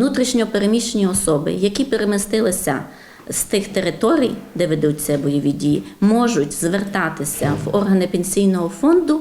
Внутрішньо переміщені особи, які перемістилися з тих територій, де ведуться бойові дії, можуть звертатися в органи пенсійного фонду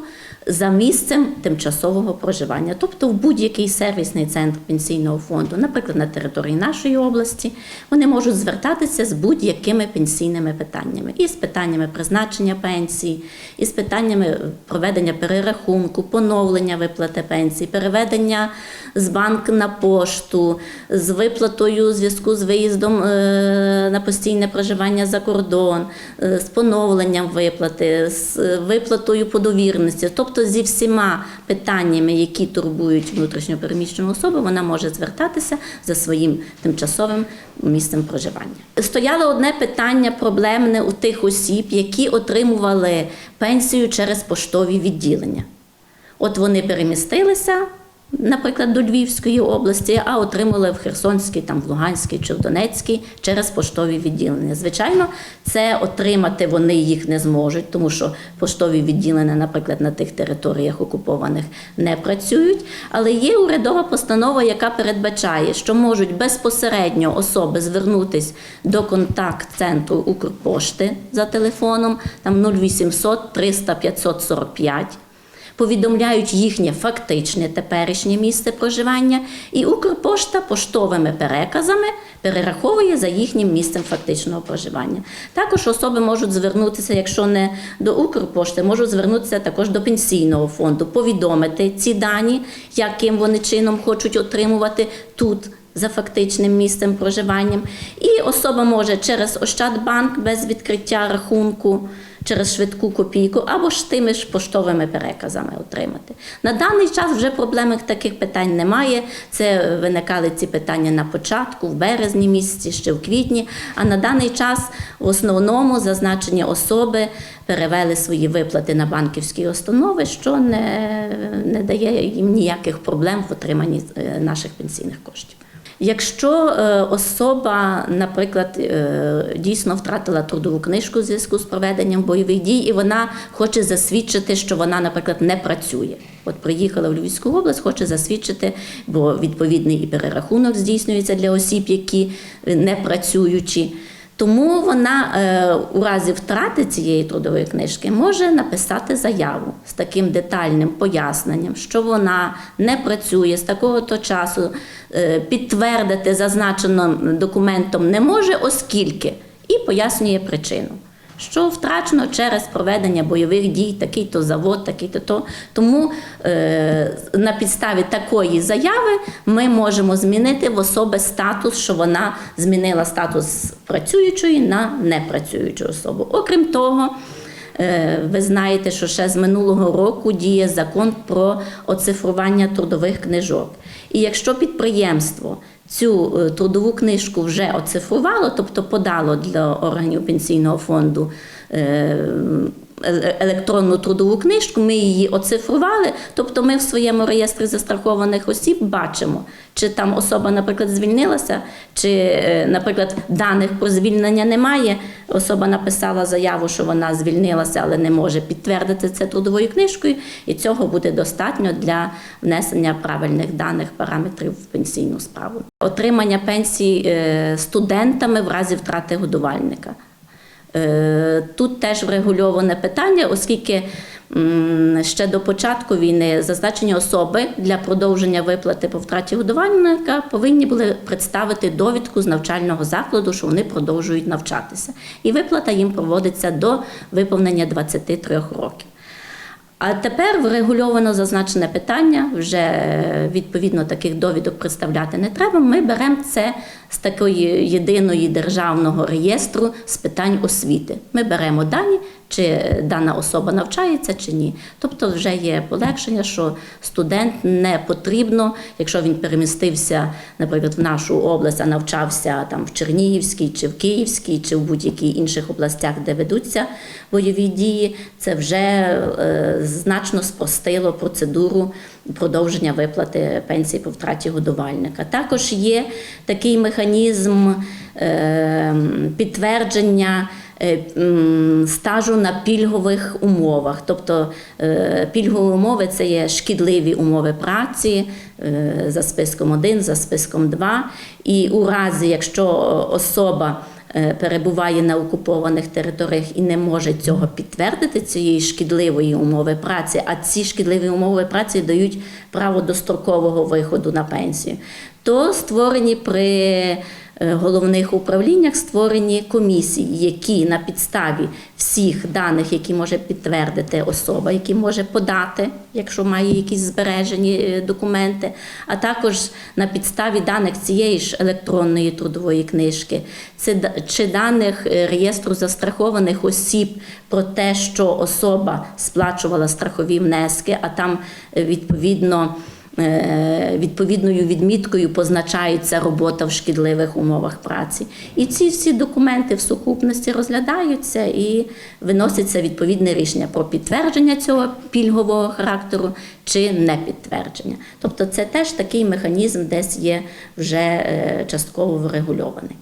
за місцем тимчасового проживання, тобто в будь-який сервісний центр пенсійного фонду, наприклад, на території нашої області, вони можуть звертатися з будь-якими пенсійними питаннями, і з питаннями призначення пенсії, і з питаннями проведення перерахунку, поновлення виплати пенсії, переведення з банку на пошту, з виплатою у зв'язку з виїздом е, на постійне проживання за кордон, е, з поновленням виплати, з виплатою по довіреності, тобто зі всіма питаннями, які турбують внутрішньопереміщену особу, вона може звертатися за своїм тимчасовим місцем проживання. Стояло одне питання проблемне у тих осіб, які отримували пенсію через поштові відділення. От вони перемістилися, наприклад, до Львівської області, а отримали в Херсонській, там, в Луганській чи в Донецькій через поштові відділення. Звичайно, це отримати вони їх не зможуть, тому що поштові відділення, наприклад, на тих територіях окупованих не працюють. Але є урядова постанова, яка передбачає, що можуть безпосередньо особи звернутися до контакт-центру Укрпошти за телефоном там 0800 300 545 повідомляють їхнє фактичне теперішнє місце проживання, і Укрпошта поштовими переказами перераховує за їхнім місцем фактичного проживання. Також особи можуть звернутися, якщо не до Укрпошти, можуть звернутися також до пенсійного фонду, повідомити ці дані, яким вони чином хочуть отримувати тут. За фактичним місцем проживанням, і особа може через Ощадбанк без відкриття рахунку, через швидку копійку або ж тими ж поштовими переказами отримати. На даний час вже проблем таких питань немає. Це виникали ці питання на початку, в березні місяці, ще в квітні. А на даний час в основному зазначені особи перевели свої виплати на банківські установи, що не, не дає їм ніяких проблем в отриманні е, наших пенсійних коштів. Якщо е, особа, наприклад, е, дійсно втратила трудову книжку в зв'язку з проведенням бойових дій, і вона хоче засвідчити, що вона, наприклад, не працює. От приїхала в Львівську область, хоче засвідчити, бо відповідний і перерахунок здійснюється для осіб, які не працюючі. Тому вона е, у разі втрати цієї трудової книжки може написати заяву з таким детальним поясненням, що вона не працює з такого то часу, е, підтвердити зазначеним документом не може, оскільки і пояснює причину. Що втрачено через проведення бойових дій, такий-то завод, такий-то то. Тому е, на підставі такої заяви ми можемо змінити в особи статус, що вона змінила статус працюючої на непрацюючу особу. Окрім того, е, ви знаєте, що ще з минулого року діє закон про оцифрування трудових книжок. І якщо підприємство цю е, трудову книжку вже оцифрувало, тобто подало для органів пенсійного фонду е, електронну трудову книжку, ми її оцифрували, тобто ми в своєму реєстрі застрахованих осіб бачимо, чи там особа, наприклад, звільнилася, чи, е, наприклад, даних про звільнення немає. Особа написала заяву, що вона звільнилася, але не може підтвердити це трудовою книжкою, і цього буде достатньо для внесення правильних даних параметрів в пенсійну справу. Отримання пенсії е, студентами в разі втрати годувальника. Е, Тут теж врегульоване питання, оскільки ще до початку війни зазначені особи для продовження виплати по втраті годувальника повинні були представити довідку з навчального закладу, що вони продовжують навчатися. І виплата їм проводиться до виповнення 23 років. А тепер врегульовано зазначене питання, вже е, відповідно таких довідок представляти не треба. Ми беремо це з такої єдиної державного реєстру з питань освіти. Ми беремо дані, чи дана особа навчається чи ні. Тобто вже є полегшення, що студент не потрібно, якщо він перемістився, наприклад, в нашу область, а навчався там в Чернігівській, чи в Київській, чи в будь-яких інших областях, де ведуться бойові дії, це вже е, значно спростило процедуру продовження виплати пенсії по втраті годувальника. Також є такий механізм е, підтвердження стажу на пільгових умовах. Тобто е, пільгові умови це є шкідливі умови праці е, за списком 1, за списком 2. І у разі, якщо особа е, перебуває на окупованих територіях і не може цього підтвердити, цієї шкідливої умови праці, а ці шкідливі умови праці дають право дострокового виходу на пенсію, то створені при е, головних управліннях створені комісії, які на підставі всіх даних, які може підтвердити особа, які може подати, якщо має якісь збережені е, документи, а також на підставі даних цієї ж електронної трудової книжки, це чи даних е, реєстру застрахованих осіб про те, що особа сплачувала страхові внески, а там е, відповідно. Е, Відповідною відміткою позначається робота в шкідливих умовах праці. І ці всі документи в сукупності розглядаються і виноситься відповідне рішення про підтвердження цього пільгового характеру чи не підтвердження. Тобто це теж такий механізм десь є вже е, частково врегульований.